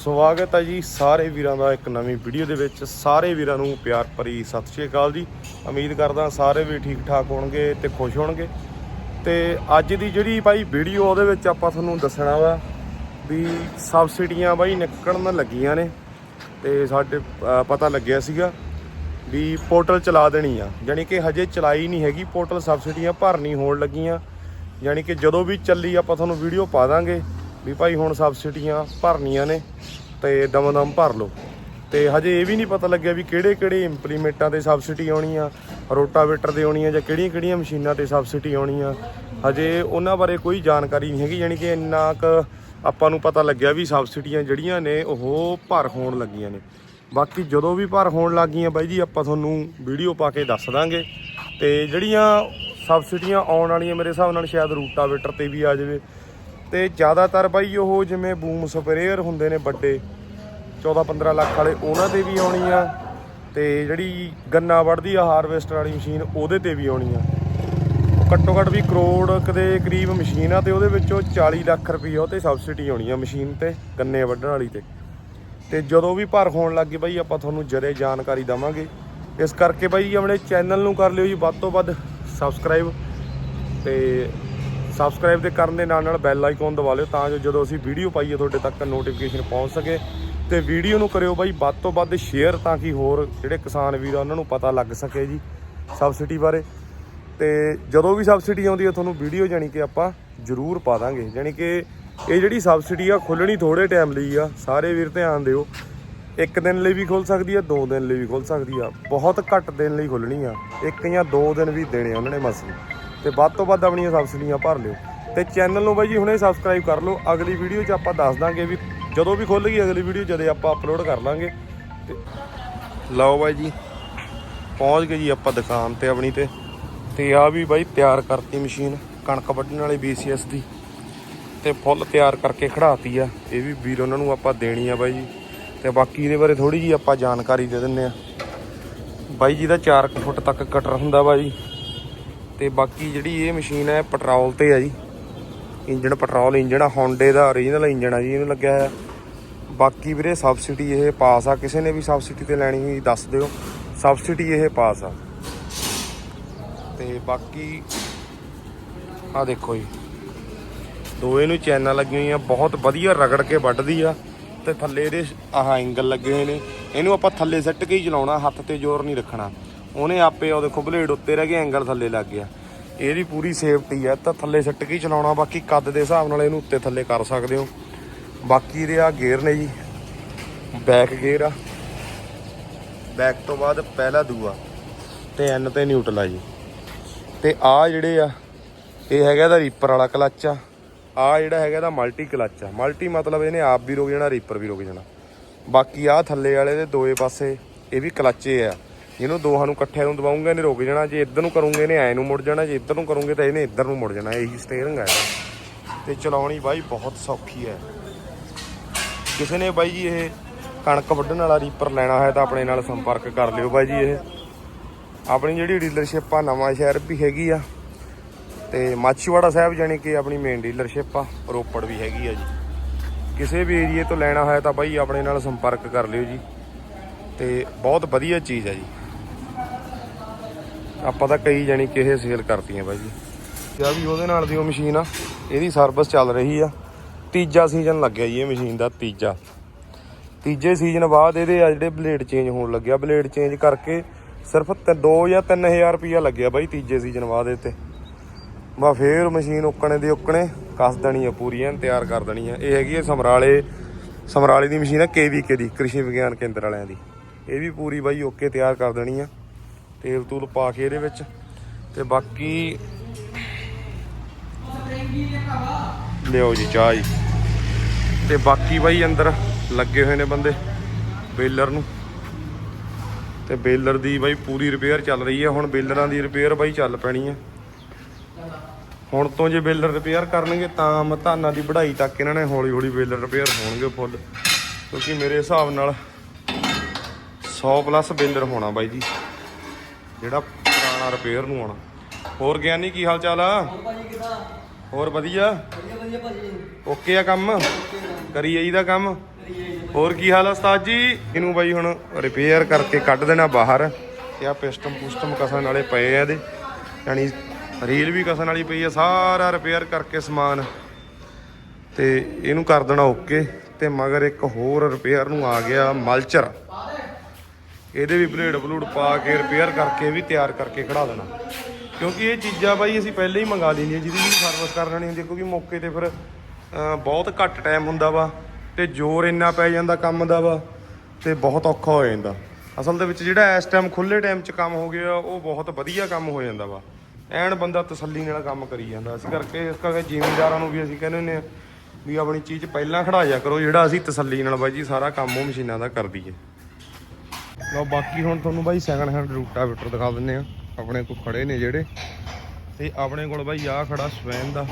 ਸਵਾਗਤ ਹੈ ਜੀ ਸਾਰੇ ਵੀਰਾਂ ਦਾ ਇੱਕ ਨਵੀਂ ਵੀਡੀਓ ਦੇ ਵਿੱਚ। ਸਾਰੇ ਵੀਰਾਂ ਨੂੰ ਪਿਆਰ ਭਰੀ ਸਤਿ ਸ਼੍ਰੀ ਅਕਾਲ ਜੀ। ਉਮੀਦ ਕਰਦਾ ਸਾਰੇ ਵੀ ਠੀਕ ਠਾਕ ਹੋਣਗੇ ਤੇ ਖੁਸ਼ ਹੋਣਗੇ। ਤੇ ਅੱਜ ਦੀ ਜਿਹੜੀ ਭਾਈ ਵੀਡੀਓ ਉਹਦੇ ਵਿੱਚ ਆਪਾਂ ਤੁਹਾਨੂੰ ਦੱਸਣਾ ਵਾ ਵੀ ਸਬਸਿਡੀਆਂ ਬਾਈ ਨਿਕਲਣ ਲੱਗੀਆਂ ਨੇ ਤੇ ਸਾਡੇ ਪਤਾ ਲੱਗਿਆ ਸੀਗਾ ਵੀ ਪੋਰਟਲ ਚਲਾ ਦੇਣੀ ਆ। ਯਾਨੀ ਕਿ ਹਜੇ ਚਲਾਈ ਨਹੀਂ ਹੈਗੀ, ਪੋਰਟਲ ਸਬਸਿਡੀਆਂ ਭਰਨੀ ਹੋਣ ਲੱਗੀਆਂ। ਯਾਨੀ ਕਿ ਜਦੋਂ ਵੀ ਚੱਲੀ ਆਪਾਂ ਤੁਹਾਨੂੰ ਵੀਡੀਓ ਪਾ ਦਾਂਗੇ। ਵੀ ਭਾਈ ਹੁਣ ਸਬਸਿਡੀਆਂ ਭਰਨੀਆਂ ਨੇ ਤੇ ਦਮਦਮ ਭਰ ਲਓ। ਤੇ ਹਜੇ ਇਹ ਵੀ ਨਹੀਂ ਪਤਾ ਲੱਗਿਆ ਵੀ ਕਿਹੜੇ ਕਿਹੜੇ ਇੰਪਲੀਮੈਂਟਾਂ ਤੇ ਸਬਸਿਡੀ ਆਉਣੀ ਆ ਰੋਟਾਵੇਟਰ ਦੇ ਆਉਣੀ ਆ ਜਾਂ ਕਿਹੜੀਆਂ ਕਿਹੜੀਆਂ ਮਸ਼ੀਨਾਂ ਤੇ ਸਬਸਿਡੀ ਆਉਣੀ ਆ ਹਜੇ ਉਹਨਾਂ ਬਾਰੇ ਕੋਈ ਜਾਣਕਾਰੀ ਨਹੀਂ ਹੈਗੀ, ਯਾਨੀ ਕਿ ਇੰਨਾ ਕੁ ਆਪਾਂ ਨੂੰ ਪਤਾ ਲੱਗਿਆ ਵੀ ਸਬਸਿਡੀਆਂ ਜਿਹੜੀਆਂ ਨੇ ਉਹ ਭਰ ਹੋਣ ਲੱਗੀਆਂ ਨੇ। ਬਾਕੀ ਜਦੋਂ ਵੀ ਭਰ ਹੋਣ ਲੱਗੀਆਂ ਬਾਈ ਜੀ, ਆਪਾਂ ਤੁਹਾਨੂੰ ਵੀਡੀਓ ਪਾ ਕੇ ਦੱਸ ਦਾਂਗੇ। ਤੇ ਜਿਹੜੀਆਂ ਸਬਸਿਡੀਆਂ ਆਉਣ ਵਾਲੀਆਂ ਮੇਰੇ ਹਿਸਾਬ ਨਾਲ ਸ਼ਾਇਦ ਰੂਟਾਵੇਟਰ ਤੇ ਵੀ ਆ ਜਾਵੇ ਤੇ ਜ਼ਿਆਦਾਤਰ ਬਾਈ ਉਹ ਜਿਵੇਂ ਬੂਮ ਸਪਰੇਅਰ ਹੁੰਦੇ ਨੇ ਵੱਡੇ 14-15 ਲੱਖ ਵਾਲੇ, ਉਹਨਾਂ ਤੇ ਵੀ ਆਉਣੀ ਆ। ਤੇ ਜਿਹੜੀ ਗੰਨਾ ਵੱਢਦੀ ਆ ਹਾਰਵੈਸਟਰ ਵਾਲੀ ਮਸ਼ੀਨ, ਉਹਦੇ ਤੇ ਵੀ ਆਉਣੀ ਆ। ਘੱਟੋ ਘੱਟ ਵੀ ਕਰੋੜ ਕੁ ਦੇ ਕਰੀਬ ਮਸ਼ੀਨ ਆ ਤੇ ਉਹਦੇ ਵਿੱਚੋਂ 40 ਲੱਖ ਰੁਪਏ ਉਹ ਤੇ ਸਬਸਿਡੀ ਆਉਣੀ ਆ ਮਸ਼ੀਨ ਤੇ, ਗੰਨੇ ਵੱਢਣ ਵਾਲੀ ਤੇ। ਤੇ ਜਦੋਂ ਵੀ ਭਰ ਹੋਣ ਲੱਗੇ ਬਾਈ, ਆਪਾਂ ਤੁਹਾਨੂੰ ਜਰੇ ਜਾਣਕਾਰੀ ਦਵਾਂਗੇ। ਇਸ ਕਰਕੇ ਬਾਈ, ਆਪਣੇ ਚੈਨਲ ਨੂੰ ਕਰ ਲਿਓ ਜੀ, ਵੱਧ ਤੋਂ ਵੱਧ ਸਬਸਕ੍ਰਾਈਬ ਤੇ ਸਬਸਕ੍ਰਾਈਬ ਦੇ ਕਰਨ ਦੇ ਨਾਲ ਨਾਲ ਬੈਲ ਆਈਕਨ ਦਬਾ ਲਿਓ ਤਾਂ ਜੋ ਜਦੋਂ ਅਸੀਂ ਵੀਡੀਓ ਪਾਈਏ ਤੁਹਾਡੇ ਤੱਕ ਨੋਟੀਫਿਕੇਸ਼ਨ ਪਹੁੰਚ ਸਕੇ। ਤੇ ਵੀਡੀਓ ਨੂੰ ਕਰਿਓ ਬਾਈ ਵੱਧ ਤੋਂ ਵੱਧ ਸ਼ੇਅਰ ਤਾਂ ਕਿ ਹੋਰ ਜਿਹੜੇ ਕਿਸਾਨ ਵੀਰ ਆ, ਉਹਨਾਂ ਨੂੰ ਪਤਾ ਲੱਗ ਸਕੇ ਜੀ ਸਬਸਿਡੀ ਬਾਰੇ। ਤੇ ਜਦੋਂ ਵੀ ਸਬਸਿਡੀ ਆਉਂਦੀ ਹੈ ਤੁਹਾਨੂੰ ਵੀਡੀਓ ਜਾਨੀ ਕਿ ਆਪਾਂ ਜ਼ਰੂਰ ਪਾ ਦਾਂਗੇ। ਜਾਨੀ ਕਿ ਇਹ ਜਿਹੜੀ ਸਬਸਿਡੀ ਆ ਖੁੱਲਣੀ ਥੋੜੇ ਟਾਈਮ ਲਈ ਆ। ਸਾਰੇ ਵੀਰ ਧਿਆਨ ਦਿਓ। ਇੱਕ ਦਿਨ ਲਈ ਵੀ ਖੁੱਲ ਸਕਦੀ ਆ, ਦੋ ਦਿਨ ਲਈ ਵੀ ਖੁੱਲ ਸਕਦੀ ਆ। ਬਹੁਤ ਘੱਟ ਦਿਨ ਲਈ ਖੁੱਲਣੀ ਆ। ਇੱਕ ਜਾਂ ਦੋ ਦਿਨ ਵੀ ਦੇਣੇ ਉਹਨਾਂ ਨੇ ਮਸਲੇ। ਤੇ ਵੱਧ ਤੋਂ ਵੱਧ ਆਪਣੀਆਂ ਸਬਸਿਡੀਆਂ ਭਰ ਲਿਓ। ਤੇ ਚੈਨਲ ਨੂੰ ਬਾਈ ਜੀ ਹੁਣੇ ਸਬਸਕ੍ਰਾਈਬ ਕਰ ਲਓ। ਅਗਲੀ ਵੀਡੀਓ 'ਚ ਆਪਾਂ ਦੱਸ ਦਾਂਗੇ ਵੀ ਜਦੋਂ ਵੀ ਖੁੱਲ ਗਈ ਅਗਲੀ ਵੀਡੀਓ ਜਦੇ ਆਪਾਂ ਅਪਲੋਡ ਕਰ ਲਾਂਗੇ। ਤੇ ਲਓ ਬਾਈ ਜੀ, ਪਹੁੰਚ ਗਏ ਜੀ ਆਪਾਂ ਦੁਕਾਨ ਤੇ ਆਪਣੀ ਤੇ। ਤੇ ਆ ਵੀ ਬਾਈ ਤਿਆਰ ਕਰਤੀ ਮਸ਼ੀਨ, ਕਣਕ ਵੱਢਣ ਵਾਲੀ BCS ਦੀ। ਤੇ ਫੁੱਲ ਤਿਆਰ ਕਰਕੇ ਖੜਾਤੀ ਆ। ਇਹ ਵੀ ਵੀਰ ਉਹਨਾਂ ਨੂੰ ਆਪਾਂ ਦੇਣੀ ਆ ਬਾਈ ਜੀ। ਤੇ ਬਾਕੀ ਇਹਦੇ ਬਾਰੇ ਥੋੜੀ ਜੀ ਆਪਾਂ ਜਾਣਕਾਰੀ ਦੇ ਦਿੰਨੇ ਆ। ਬਾਈ ਜੀ ਦਾ 4 ਫੁੱਟ ਤੱਕ ਕਟਰ ਹੁੰਦਾ ਬਾਈ। ਤੇ ਬਾਕੀ ਜਿਹੜੀ ਇਹ ਮਸ਼ੀਨ ਹੈ ਪੈਟਰੋਲ ਤੇ ਆ ਜੀ। ਇੰਜਨ ਪੈਟਰੋਲ ਇੰਜਨ ਆ ਹੋਂਡੇ ਦਾ ਓਰੀਜਨਲ ਇੰਜਨ ਆ ਜੀ, ਇਹਨੂੰ ਲੱਗਿਆ ਹੋਇਆ। ਬਾਕੀ ਵੀਰੇ ਸਬਸਿਡੀ ਇਹ ਪਾਸ ਆ, ਕਿਸੇ ਨੇ ਵੀ ਸਬਸਿਡੀ ਤੇ ਲੈਣੀ ਹੋਈ ਦੱਸ ਦਿਓ। ਸਬਸਿਡੀ ਇਹ ਪਾਸ ਆ। ਤੇ ਬਾਕੀ ਆ ਦੇਖੋ ਜੀ। ਦੋਏ ਨੂੰ ਚੈਨਾਂ ਲੱਗੀਆਂ ਹੋਈਆਂ, ਬਹੁਤ ਵਧੀਆ ਰਗੜ ਕੇ ਵੱਢਦੀ ਆ। ਤੇ ਥੱਲੇ ਇਹਦੇ ਆਹ ਐਂਗਲ ਲੱਗੇ ਹੋਏ ਨੇ। ਇਹਨੂੰ ਆਪਾਂ ਥੱਲੇ ਸੱਟ ਕੇ ਹੀ ਚਲਾਉਣਾ, ਹੱਥ ਤੇ ਜ਼ੋਰ ਨਹੀਂ ਰੱਖਣਾ। ਉਹਨੇ ਆਪੇ ਉਹ ਦੇਖੋ ਬਲੇਡ ਉੱਤੇ ਰਹਿ ਗਿਆ ਐਂਗਲ ਥੱਲੇ ਲੱਗ ਗਿਆ। ਇਹਦੀ ਪੂਰੀ ਸੇਫਟੀ ਆ ਤਾਂ ਥੱਲੇ ਸੱਟ ਕੇ ਚਲਾਉਣਾ, ਬਾਕੀ ਕੱਦ ਦੇ ਹਿਸਾਬ ਨਾਲ ਇਹਨੂੰ ਉੱਤੇ ਥੱਲੇ ਕਰ ਸਕਦੇ ਹੋ। ਬਾਕੀ ਇਹਦੇ ਆ ਗੇਅਰ ਨੇ ਜੀ ਬੈਕ ਗੇਅਰ ਆ। ਬੈਕ ਤੋਂ ਬਾਅਦ ਪਹਿਲਾ ਦੂਆ, ਤੇ ਐਨ ਤੇ ਨਿਊਟਲ ਆ ਜੀ। ਤੇ ਆ ਜਿਹੜੇ ਆ, ਇਹ ਹੈਗਾ ਇਹਦਾ ਰੀਪਰ ਵਾਲਾ ਕਲੱਚ ਆ। ਆ ਜਿਹੜਾ ਹੈਗਾ ਇਹਦਾ ਮਲਟੀ ਕਲੱਚ ਆ। ਮਲਟੀ ਮਤਲਬ ਇਹਨੇ ਆਪ ਵੀ ਰੁਕ ਜਾਣਾ ਰੀਪਰ ਵੀ ਰੁਕ ਜਾਣਾ। ਬਾਕੀ ਆ ਥੱਲੇ ਵਾਲੇ ਦੇ ਦੋਏ ਪਾਸੇ, ਇਹ ਵੀ ਕਲੱਚੇ ਆ। ਇਹਨੂੰ ਦੋਹਾਂ ਨੂੰ ਇਕੱਠਿਆਂ ਨੂੰ ਦਬਾਉਂਗੇ ਇਹਨੇ ਰੁਕ ਜਾਣਾ। ਜੇ ਇੱਧਰ ਨੂੰ ਕਰੂੰਗੇ, ਇਹਨੇ ਐ ਨੂੰ ਮੁੜ ਜਾਣਾ। ਜੇ ਇੱਧਰ ਨੂੰ ਕਰੂੰਗੇ ਤਾਂ ਇਹਨੇ ਇੱਧਰ ਨੂੰ ਮੁੜ ਜਾਣਾ। ਇਹੀ ਸਟੀਅਰਿੰਗ ਹੈ ਇਹਦਾ। ਤੇ ਚਲਾਉਣੀ ਬਾਈ ਬਹੁਤ ਸੌਖੀ ਹੈ। ਕਿਸੇ ਨੇ ਬਾਈ ਜੀ ਇਹ ਕਣਕ ਵੱਢਣ ਵਾਲਾ ਰੀਪਰ ਲੈਣਾ ਹੈ ਤਾਂ ਆਪਣੇ ਨਾਲ ਸੰਪਰਕ ਕਰ ਲਿਓ ਬਾਈ ਜੀ ਇਹ। ਆਪਣੀ ਜਿਹੜੀ ਡੀਲਰਸ਼ਿਪ ਆ, ਨਵਾਂ ਸ਼ਹਿਰ ਵੀ ਹੈਗੀ ਆ। ਤੇ ਮਾਛੀਵਾੜਾ ਸਾਹਿਬ ਜਾਣੀ ਕਿ ਆਪਣੀ ਮੇਨ ਡੀਲਰਸ਼ਿਪ ਆ, ਰੋਪੜ ਵੀ ਹੈਗੀ ਆ ਜੀ। ਕਿਸੇ ਵੀ ਏਰੀਏ ਤੋਂ ਲੈਣਾ ਹੋਇਆ ਤਾਂ ਬਾਈ ਆਪਣੇ ਨਾਲ ਸੰਪਰਕ ਕਰ ਲਿਓ ਜੀ। ਤੇ ਬਹੁਤ ਵਧੀਆ ਚੀਜ਼ ਆ ਜੀ। ਆਪਾਂ ਤਾਂ ਕਈ ਜਾਣੀ ਕਿਹੇ ਸੇਲ ਕਰਤੀਆਂ ਬਾਈ ਜੀ। ਜਾਂ ਵੀ ਉਹਦੇ ਨਾਲ ਦੀ ਉਹ ਮਸ਼ੀਨ ਆ, ਇਹਦੀ ਸਰਵਿਸ ਚੱਲ ਰਹੀ ਆ। ਤੀਜਾ ਸੀਜ਼ਨ ਲੱਗਿਆ ਜੀ ਇਹ ਮਸ਼ੀਨ ਦਾ, ਤੀਜਾ। ਤੀਜੇ ਸੀਜ਼ਨ ਬਾਅਦ ਇਹਦੇ ਆ ਜਿਹੜੇ ਬਲੇਡ ਚੇਂਜ ਹੋਣ ਲੱਗਿਆ। ਬਲੇਡ ਚੇਂਜ ਕਰਕੇ ਸਿਰਫ 2 ਜਾਂ 3000 ਰੁਪਿਆ ਲੱਗਿਆ ਬਾਈ ਤੀਜੇ ਸੀਜ਼ਨ ਬਾਅਦ ਇਹ ਤੇ। ਬਾ ਫੇਰ ਮਸ਼ੀਨ ਉੱਕਣੇ ਦੀ ਉੱਕਣੇ, ਕੱਸ ਦੇਣੀ ਆ ਪੂਰੀ, ਐਨ ਤਿਆਰ ਕਰ ਦੇਣੀ ਆ। ਇਹ ਹੈਗੀ ਹੈ ਸਮਰਾਲੇ ਸਮਰਾਲੇ ਦੀ ਮਸ਼ੀਨ ਆ ਕੇਵੀਕੇ ਦੀ, ਕ੍ਰਿਸ਼ੀ ਵਿਗਿਆਨ ਕੇਂਦਰ ਵਾਲਿਆਂ ਦੀ। ਇਹ ਵੀ ਪੂਰੀ ਬਾਈ ਓਕੇ ਤਿਆਰ ਕਰ ਦੇਣੀ ਆ। ਤੇਲ ਤੂਲ ਪਾ ਕੇ ਇਹਦੇ ਵਿੱਚ ਤੇ ਬਾਕੀ ਲਿਓ ਜੀ ਚਾਹ ਜੀ। ਤੇ ਬਾਕੀ ਬਾਈ ਅੰਦਰ ਲੱਗੇ ਹੋਏ ਨੇ ਬੰਦੇ ਬੇਲਰ ਨੂੰ। ਤੇ ਬੇਲਰ ਦੀ ਬਾਈ ਪੂਰੀ ਰਿਪੇਅਰ ਚੱਲ ਰਹੀ ਹੈ ਹੁਣ ਬੇਲਰਾਂ ਦੀ ਰਿਪੇਅਰ ਬਾਈ ਚੱਲ ਪੈਣੀ ਹੈ ਹੁਣ ਤੋਂ ਜੇ ਬੇਲਰ ਰਿਪੇਅਰ ਕਰਨਗੇ ਤਾਂ ਮਧਾਨਾਂ ਦੀ ਵਢਾਈ ਤੱਕ ਇਹਨਾਂ ਨੇ ਹੌਲੀ ਹੌਲੀ ਬੇਲਰ ਰਿਪੇਅਰ ਹੋਣਗੇ ਫੁੱਲ ਕਿਉਂਕਿ ਮੇਰੇ ਹਿਸਾਬ ਨਾਲ 100 ਪਲੱਸ ਬੇਲਰ ਹੋਣਾ ਬਾਈ ਜੀ। ਜਿਹੜਾ ਪੁਰਾਣਾ ਰਿਪੇਅਰ ਨੂੰ ਆਉਣਾ। ਹੋਰ ਗਿਆਨੀ ਕੀ ਹਾਲ ਚਾਲ ਆ ਭਾਜੀ ਕਿਦਾਂ? ਹੋਰ ਵਧੀਆ। ਵਧੀਆ ਵਧੀਆ ਭਾਜੀ। ਓਕੇ ਆ ਕੰਮ? ਕਰੀ ਜਾਈਦਾ ਕੰਮ? ਹੋਰ ਕੀ ਹਾਲ ਆ ਉਸਤਾਦ ਜੀ? ਇਹਨੂੰ ਬਾਈ ਹੁਣ ਰਿਪੇਅਰ ਕਰਕੇ ਕੱਢ ਦੇਣਾ ਬਾਹਰ। ਤੇ ਆ ਪਿਸਟਮ ਪੁਸਟਮ ਕਸਣ ਵਾਲੇ ਪਏ ਆ ਇਹਦੇ। ਯਾਨੀ ਰੀਲ ਵੀ ਕਸਣ ਵਾਲੀ ਪਈ ਆ ਸਾਰਾ ਰਿਪੇਅਰ ਕਰਕੇ ਸਮਾਨ। ਤੇ ਇਹਨੂੰ ਕਰ ਦੇਣਾ ਓਕੇ। ਤੇ ਮਗਰ ਇੱਕ ਹੋਰ ਰਿਪੇਅਰ ਨੂੰ ਆ ਗਿਆ ਮਲਚਰ। ਇਹਦੇ ਵੀ ਬਲੇਡ ਬਲੂਡ ਪਾ ਕੇ ਰਿਪੇਅਰ ਕਰਕੇ ਵੀ ਤਿਆਰ ਕਰਕੇ ਖੜਾ ਦੇਣਾ। ਕਿਉਂਕਿ ਇਹ ਚੀਜ਼ਾਂ ਬਾਈ ਅਸੀਂ ਪਹਿਲਾਂ ਹੀ ਮੰਗਾ ਲੈਂਦੀਆਂ ਜਿਹਦੀ ਵੀ ਸਰਵਿਸ ਕਰ ਲੈਣੀ ਹੁੰਦੀ ਕਿਉਂਕਿ ਮੌਕੇ ਤੇ ਫਿਰ ਬਹੁਤ ਘੱਟ ਟਾਈਮ ਹੁੰਦਾ ਵਾ ਤੇ ਜ਼ੋਰ ਇੰਨਾ ਪੈ ਜਾਂਦਾ ਕੰਮ ਦਾ ਵਾ ਤੇ ਬਹੁਤ ਔਖਾ ਹੋ ਜਾਂਦਾ। ਅਸਲ ਦੇ ਵਿੱਚ ਜਿਹੜਾ ਇਸ ਟਾਈਮ ਖੁੱਲੇ ਟਾਈਮ 'ਚ ਕੰਮ ਹੋ ਗਿਆ, ਉਹ ਬਹੁਤ ਵਧੀਆ ਕੰਮ ਹੋ ਜਾਂਦਾ ਵਾ। ਐਨ ਬੰਦਾ ਤਸੱਲੀ ਨਾਲ ਕੰਮ ਕਰੀ ਜਾਂਦਾ। ਇਸ ਕਰਕੇ ਇਸ ਕਰਕੇ ਜ਼ਿਮੀਂਦਾਰਾਂ ਨੂੰ ਵੀ ਅਸੀਂ ਕਹਿੰਦੇ ਹੁੰਦੇ ਆ ਵੀ ਆਪਣੀ ਚੀਜ਼ ਪਹਿਲਾਂ ਖੜਾਇਆ ਕਰੋ, ਜਿਹੜਾ ਅਸੀਂ ਤਸੱਲੀ ਨਾਲ ਬਾਈ ਜੀ ਸਾਰਾ ਕੰਮ ਉਹ ਮਸ਼ੀਨਾਂ ਦਾ ਕਰ ਦਈਏ। ਲਓ, ਬਾਕੀ ਹੁਣ ਤੁਹਾਨੂੰ ਬਾਈ ਸੈਕੰਡ ਹੈਂਡ ਰੂਟਾਵੇਟਰ ਦਿਖਾ ਦਿੰਨੇ ਆ ਆਪਣੇ ਕੋਲ ਖੜੇ ਨੇ ਜਿਹੜੇ। ਤੇ ਆਪਣੇ ਕੋਲ ਬਾਈ ਆ ਖੜਾ ਸਵੈਨ ਦਾ।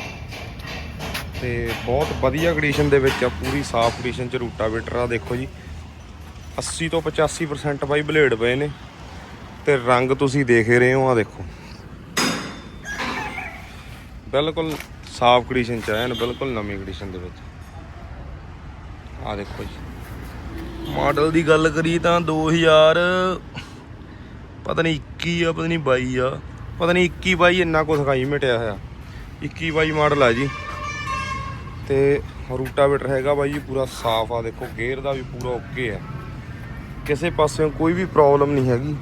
ਤੇ ਬਹੁਤ ਵਧੀਆ ਕੰਡੀਸ਼ਨ ਦੇ ਵਿੱਚ ਆ, ਪੂਰੀ ਸਾਫ਼ ਕੰਡੀਸ਼ਨ ਚ ਰੂਟਾਵੇਟਰ ਆ, ਦੇਖੋ ਜੀ। 80 ਤੋਂ 85% ਬਾਈ ਬਲੇਡ ਪਏ ਨੇ। ਤੇ ਰੰਗ ਤੁਸੀਂ ਦੇਖ ਰਹੇ ਹੋ ਆ ਦੇਖੋ। ਬਿਲਕੁਲ ਸਾਫ਼ ਕੰਡੀਸ਼ਨ ਚ ਐਨ ਬਿਲਕੁਲ ਨਵੀਂ ਕੰਡੀਸ਼ਨ ਦੇ ਵਿੱਚ। ਆ ਦੇਖੋ ਜੀ। ਮਾਡਲ ਦੀ ਗੱਲ ਕਰੀ ਤਾਂ 2000 ਪਤਾ ਨਹੀਂ 21 ਆ, ਪਤਾ ਨਹੀਂ 22 ਆ। ਪਤਾ ਨਹੀਂ 21 22 ਇੰਨਾ ਕੁ ਸਿਖਾਈ ਮਿਟਿਆ ਹੋਇਆ। 21 22 ਮਾਡਲ ਆ ਜੀ। ਤੇ ਰੂਟਾਵੇਟਰ ਹੈਗਾ ਬਾਈ ਜੀ, ਪੂਰਾ ਸਾਫ਼ ਆ। ਦੇਖੋ, ਗੇਅਰ ਦਾ ਵੀ ਪੂਰਾ ਓਕੇ ਆ। ਕਿਸੇ ਪਾਸਿਓਂ ਕੋਈ ਵੀ ਪ੍ਰੋਬਲਮ ਨਹੀਂ ਹੈਗੀ।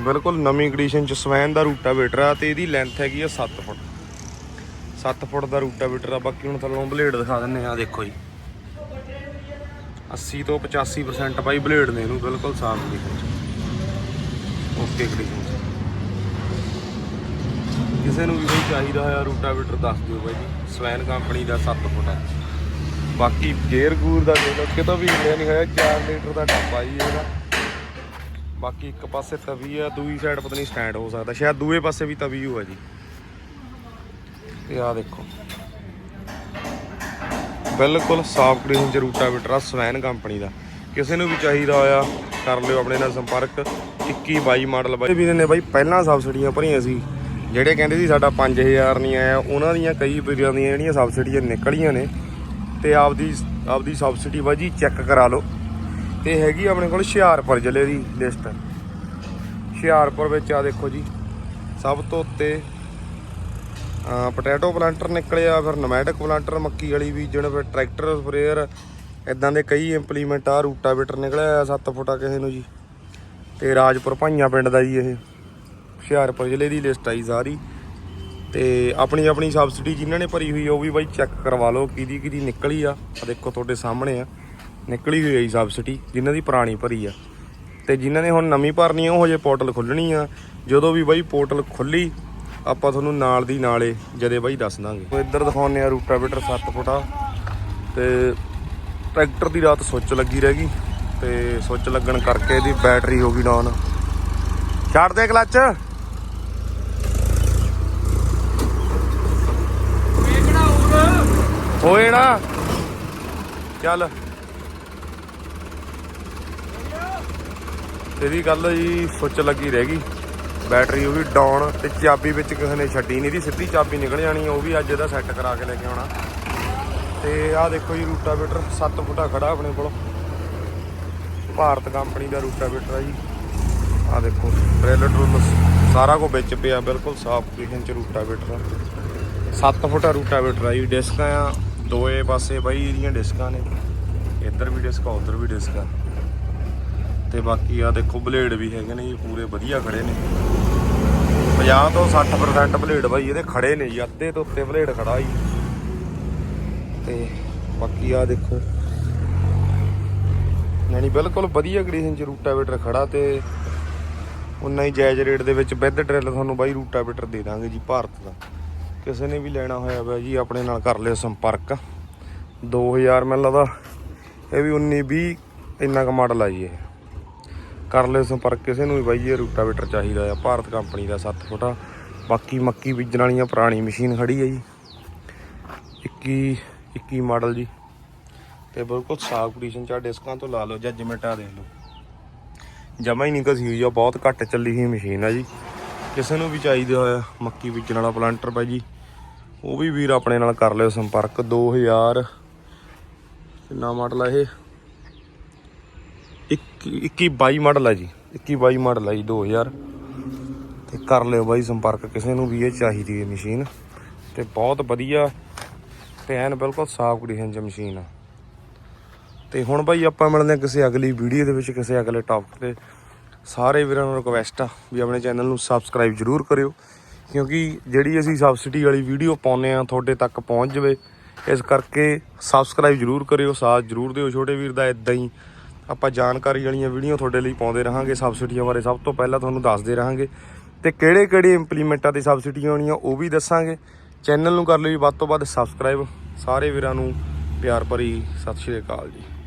ਬਿਲਕੁਲ ਨਵੀਂ ਕੰਡੀਸ਼ਨ ਚ ਸਵੈਨ ਦਾ ਰੂਟਾਵੇਟਰ ਆ ਤੇ ਇਹਦੀ ਲੈਂਥ ਹੈਗੀ ਆ 7 ਫੁੱਟ। 7 ਫੁੱਟ ਦਾ ਰੂਟਾਵੇਟਰ ਆ। ਬਾਕੀ ਹੁਣ ਤੁਹਾਨੂੰ ਬਲੇਡ ਦਿਖਾ ਦਿੰਨੇ ਆ ਦੇਖੋ ਜੀ। 80 ਤੋਂ 85% ਬਾਈ ਬਲੇਡ ਨੇ ਇਹਨੂੰ ਬਿਲਕੁਲ ਸਾਫ਼ ਕੰਡੀਸ਼ਨ ਓਕੇ ਕੰਡੀਸ਼ਨ ਕਿਸੇ ਨੂੰ ਵੀ ਕੋਈ ਚਾਹੀਦਾ ਹੋਇਆ ਰੂਟਾਵੇਟਰ ਦੱਸ ਦਿਓ ਬਾਈ ਜੀ। ਸਵੈਨ ਕੰਪਨੀ ਦਾ 7 ਫੁੱਟ ਆ। ਬਾਕੀ ਗੇਅਰ ਗੂਰ ਦਾ ਦੇ ਲੋ ਕਿਤੋਂ ਵੀ ਇੰਡੀਆ ਨਹੀਂ ਹੋਇਆ 4 ਲੀਟਰ ਦਾ ਡੱਬਾ ਜੀ ਇਹਦਾ। ਬਾਕੀ ਇੱਕ ਪਾਸੇ ਤਵੀ ਆ, ਦੂਈ ਸਾਈਡ ਪਤਾ ਨਹੀਂ ਸਟੈਂਡ ਹੋ ਸਕਦਾ। ਸ਼ਾਇਦ ਦੂਏ ਪਾਸੇ ਵੀ ਤਵੀ ਹੋਆ ਜੀ। ਤੇ ਆ ਦੇਖੋ। ਬਿਲਕੁਲ ਸਾਫ਼ ਕੰਡੀਸ਼ਨ ਚ ਰੂਟਾਵੇਟਰ ਆ, ਸਵੈਨ ਕੰਪਨੀ ਦਾ। ਕਿਸੇ ਨੂੰ ਵੀ ਚਾਹੀਦਾ ਹੋਇਆ, ਕਰ ਲਿਓ ਆਪਣੇ ਨਾਲ ਸੰਪਰਕ। 21 22 ਮਾਡਲ ਬਾਈ। ਵੀਰੇ ਨੇ ਬਾਈ ਪਹਿਲਾਂ ਸਬਸਿਡੀਆਂ ਭਰੀਆਂ ਸੀ, ਜਿਹੜੇ ਕਹਿੰਦੇ ਸੀ ਸਾਡਾ 5000 ਨਹੀਂ ਆਇਆ, ਉਹਨਾਂ ਦੀਆਂ ਕਈ ਵੀਰਾਂ ਦੀਆਂ ਜਿਹੜੀਆਂ ਸਬਸਿਡੀਆਂ ਨਿਕਲੀਆਂ ਨੇ, ਤੇ ਆਪਦੀ ਆਪਦੀ ਸਬਸਿਡੀ ਬਾਜੀ ਚੈੱਕ ਕਰਾ ਲਓ। ਤੇ ਹੈਗੀ ਆਪਣੇ ਕੋਲ ਹੁਸ਼ਿਆਰਪੁਰ ਜ਼ਿਲ੍ਹੇ ਦੀ ਲਿਸਟ ਹੁਸ਼ਿਆਰਪੁਰ ਵਿੱਚ ਆ ਦੇਖੋ ਜੀ, ਸਭ ਤੋਂ ਉੱਤੇ ਪੋਟੈਟੋ ਪਲਾਂਟਰ ਨਿਕਲਿਆ, ਫਿਰ ਨਮੈਟਿਕ ਪਲਾਂਟਰ ਮੱਕੀ ਵਾਲੀ ਬੀਜਣ ਫਿਰ ਟਰੈਕਟਰ ਸਪਰੇਅਰ ਇਦਾਂ ਦੇ ਕਈ ਇੰਪਲੀਮੈਂਟ ਆ, ਰੂਟਾਵੇਟਰ ਨਿਕਲਿਆ 7 ਫੁੱਟਾ ਕਿਸੇ ਨੂੰ ਜੀ। ਤੇ ਰਾਜਪੁਰ ਭਾਈਆਂ ਪਿੰਡ ਦਾ ਜੀ ਇਹ। ਹੁਸ਼ਿਆਰਪੁਰ ਜ਼ਿਲ੍ਹੇ ਦੀ ਲਿਸਟ ਆਈ ਸਾਰੀ। ਤੇ ਆਪਣੀ ਆਪਣੀ ਸਬਸਿਡੀ ਜਿਨ੍ਹਾਂ ਨੇ ਭਰੀ ਹੋਈ ਉਹ ਵੀ ਬਾਈ ਚੈੱਕ ਕਰਵਾ ਲਓ, ਕਿਹਦੀ ਕਿਹਦੀ ਨਿਕਲੀ ਆ। ਆ ਦੇਖੋ ਤੁਹਾਡੇ ਸਾਹਮਣੇ ਆ। ਨਿਕਲੀ ਹੋਈ ਆ ਜੀ ਸਬਸਿਡੀ ਜਿਨ੍ਹਾਂ ਦੀ ਪੁਰਾਣੀ ਭਰੀ ਆ। ਤੇ ਜਿਨ੍ਹਾਂ ਨੇ ਹੁਣ ਨਵੀਂ ਭਰਨੀ ਉਹ ਹਜੇ ਪੋਰਟਲ ਖੁੱਲਣੀ ਆ। ਜਦੋਂ ਵੀ ਬਾਈ ਪੋਰਟਲ ਖੁੱਲੀ ਆਪਾਂ ਤੁਹਾਨੂੰ ਨਾਲ ਦੀ ਨਾਲੇ ਜਦੇ ਬਾਈ ਦੱਸ ਦਾਂਗੇ। ਇੱਧਰ ਦਿਖਾਉਂਦੇ ਆ ਰੂਟਾਵੇਟਰ 7 ਫੁੱਟਾ। ਤੇ ਟਰੈਕਟਰ ਦੀ ਰਾਤ ਸੁੱਚ ਲੱਗੀ ਰਹਿ ਗਈ। ਤੇ ਸੁੱਚ ਲੱਗਣ ਕਰਕੇ ਇਹਦੀ ਬੈਟਰੀ ਹੋ ਗਈ ਡਾਊਨ। ਛੱਡ ਦੇ ਕਲੱਚ। ਹੋਏ ਨਾ। ਚੱਲ। ਇਹਦੀ ਗੱਲ ਜੀ ਸੁੱਚ ਲੱਗੀ ਰਹਿ ਗਈ। ਬੈਟਰੀ ਉਹ ਵੀ ਡਾਊਨ ਤੇ ਚਾਬੀ ਵਿੱਚ ਕਿਸੇ ਨੇ ਛੱਡੀ ਨਹੀਂ ਦੀ, ਸਿੱਧੀ ਚਾਬੀ ਨਿਕਲ ਜਾਣੀ ਉਹ ਵੀ ਅੱਜ ਇਹਦਾ ਸੈੱਟ ਕਰਾ ਕੇ ਲੈ ਕੇ ਆਉਣਾ। ਤੇ ਆਹ ਦੇਖੋ ਜੀ ਰੂਟਾਵੇਟਰ 7 ਫੁੱਟਾ ਖੜਾ ਆਪਣੇ ਕੋਲ। ਭਾਰਤ ਕੰਪਨੀ ਦਾ ਰੂਟਾਵੇਟਰ ਆ ਜੀ। ਆਹ ਦੇਖੋ ਟ੍ਰੇਲਰ ਟਰੂਲ ਸਾਰਾ ਕੁਝ ਵਿੱਚ ਪਿਆ, ਬਿਲਕੁਲ ਸਾਫ਼ ਕੰਡੀਸ਼ਨ ਚ ਰੂਟਾਵੇਟਰ ਆ। 7 ਫੁੱਟਾ ਰੂਟਾਵੇਟਰ ਆ ਜੀ ਡਿਸਕਾਂ ਆ, ਦੋਏ ਪਾਸੇ ਬਾਈ ਇਹਦੀਆਂ ਡਿਸਕਾਂ ਨੇ। ਇੱਧਰ ਵੀ ਡਿਸਕ ਆ, ਉੱਧਰ ਵੀ ਡਿਸਕ ਆ। ਤੇ ਬਾਕੀ ਆ ਦੇਖੋ ਬਲੇਡ ਵੀ ਹੈਗੇ ਨੇ ਜੀ, ਪੂਰੇ ਵਧੀਆ ਖੜੇ ਨੇ। 50 ਤੋਂ 60% ਬਲੇਡ ਬਾਈ, ਇਹਦੇ ਖੜੇ ਨੇ ਜੀ, ਅੱਧੇ ਤੋਂ ਉੱਤੇ ਬਲੇਡ ਖੜਾ ਜੀ। ਤੇ ਬਾਕੀ ਆ ਦੇਖੋ। ਯਾਨੀ ਬਿਲਕੁਲ ਵਧੀਆ ਕੰਡੀਸ਼ਨ ਚ ਰੂਟਾਵੇਟਰ ਖੜਾ ਤੇ ਉਨਾ ਹੀ ਜਾਇਜ਼ ਰੇਟ ਦੇ ਵਿੱਚ ਵਿਦ ਡਰਿਲ ਤੁਹਾਨੂੰ ਬਾਈ ਰੂਟਾਵੇਟਰ ਦੇ ਦਾਂਗੇ ਜੀ ਭਾਰਤ ਦਾ। ਕਿਸੇ ਨੇ ਵੀ ਲੈਣਾ ਹੋਇਆ ਵਾ ਜੀ, ਆਪਣੇ ਨਾਲ ਕਰ ਲਿਓ ਸੰਪਰਕ। 2000 ਮੈਨੂੰ ਲੱਗਦਾ ਇਹ ਵੀ 19 20 ਇੰਨਾ ਕੁ ਮਾਡਲ ਆ ਜੀ ਇਹ। ਕਰ ਲਿਓ ਸੰਪਰਕ ਕਿਸੇ ਨੂੰ ਵੀ ਬਾਈ ਇਹ ਰੂਟਾਵੇਟਰ ਚਾਹੀਦਾ ਆ, ਭਾਰਤ ਕੰਪਨੀ ਦਾ 7 ਫੁੱਟਾ। ਬਾਕੀ ਮੱਕੀ ਬੀਜਣ ਵਾਲੀਆਂ ਪੁਰਾਣੀ ਮਸ਼ੀਨ ਖੜੀ ਹੈ ਜੀ। 21 21 ਮਾਡਲ ਜੀ। ਤੇ ਬਿਲਕੁਲ ਸਾਫ਼ ਕੰਡੀਸ਼ਨ ਚ ਆ, ਡਿਸਕਾਂ ਤੋਂ ਲਾ ਲਓ ਜੱਜਮੈਂਟਾਂ ਆ ਦੇਖ ਲਓ। ਜਮਾ ਹੀ ਨਹੀਂ ਘਸੀ ਹੋਈ ਆ, ਬਹੁਤ ਘੱਟ ਚੱਲੀ ਹੋਈ ਮਸ਼ੀਨ ਆ ਜੀ। ਕਿਸੇ ਨੂੰ ਵੀ ਚਾਹੀਦਾ ਹੋਇਆ ਮੱਕੀ ਬੀਜਣ ਵਾਲਾ ਪਲਾਂਟਰ ਭਾਈ ਜੀ, ਉਹ ਵੀ ਵੀਰ ਆਪਣੇ ਨਾਲ ਕਰ ਲਿਓ ਸੰਪਰਕ। 2000 ਕਿੰਨਾ ਮਾਡਲ ਆ ਇਹ? 21 22 ਮਾਡਲ ਆ ਜੀ। 21 22 ਮਾਡਲ ਹੈ ਜੀ 2000 ਤੇ ਕਰ ਲਿਓ ਬਾਈ ਸੰਪਰਕ, ਕਿਸੇ ਨੂੰ ਵੀ ਇਹ ਚਾਹੀਦੀ ਹੈ ਮਸ਼ੀਨ। ਤੇ ਬਹੁਤ ਵਧੀਆ ਤੇ ਐਨ ਬਿਲਕੁਲ ਸਾਫ਼ ਕੰਡੀਸ਼ਨ 'ਚ ਮਸ਼ੀਨ ਆ। ਤੇ ਹੁਣ ਬਾਈ ਆਪਾਂ ਮਿਲਦੇ ਹਾਂ ਕਿਸੇ ਅਗਲੀ ਵੀਡੀਓ ਦੇ ਵਿੱਚ, ਕਿਸੇ ਅਗਲੇ ਟੌਪਿਕ ਤੇ। ਸਾਰੇ ਵੀਰਾਂ ਨੂੰ ਰਿਕਵੈਸਟ ਆ ਵੀ ਆਪਣੇ ਚੈਨਲ ਨੂੰ ਸਬਸਕ੍ਰਾਈਬ ਜਰੂਰ ਕਰਿਓ। ਕਿਉਂਕਿ ਜਿਹੜੀ ਅਸੀਂ ਸਬਸਿਡੀ ਵਾਲੀ ਵੀਡੀਓ ਪਾਉਂਦੇ ਆ ਤੁਹਾਡੇ ਤੱਕ ਪਹੁੰਚ ਜਾਵੇ, ਇਸ ਕਰਕੇ ਸਬਸਕ੍ਰਾਈਬ ਜਰੂਰ ਕਰਿਓ, ਸਾਥ ਜਰੂਰ ਦਿਓ। ਛੋਟੇ ਵੀਰ ਦਾ ਇਦਾਂ ਹੀ ਆਪਾਂ ਜਾਣਕਾਰੀ ਵਾਲੀਆਂ ਵੀਡੀਓ ਤੁਹਾਡੇ ਲਈ ਪਾਉਂਦੇ ਰਹਾਂਗੇ, ਸਬਸਿਡੀਆਂ ਬਾਰੇ ਸਭ ਤੋਂ ਪਹਿਲਾਂ ਤੁਹਾਨੂੰ ਦੱਸਦੇ ਰਹਾਂਗੇ। ਤੇ ਕਿਹੜੇ ਕਿਹੜੇ ਇੰਪਲੀਮੈਂਟਾਂ ਤੇ ਸਬਸਿਡੀਆਂ ਆਉਣੀਆਂ ਉਹ ਵੀ ਦੱਸਾਂਗੇ। ਚੈਨਲ ਨੂੰ ਕਰ ਲਈ ਵੱਧ ਤੋਂ ਵੱਧ ਸਬਸਕ੍ਰਾਈਬ ਸਾਰੇ ਵੀਰਾਂ ਨੂੰ ਪਿਆਰ ਭਰੀ ਸਤਿ ਸ਼੍ਰੀ ਅਕਾਲ ਜੀ।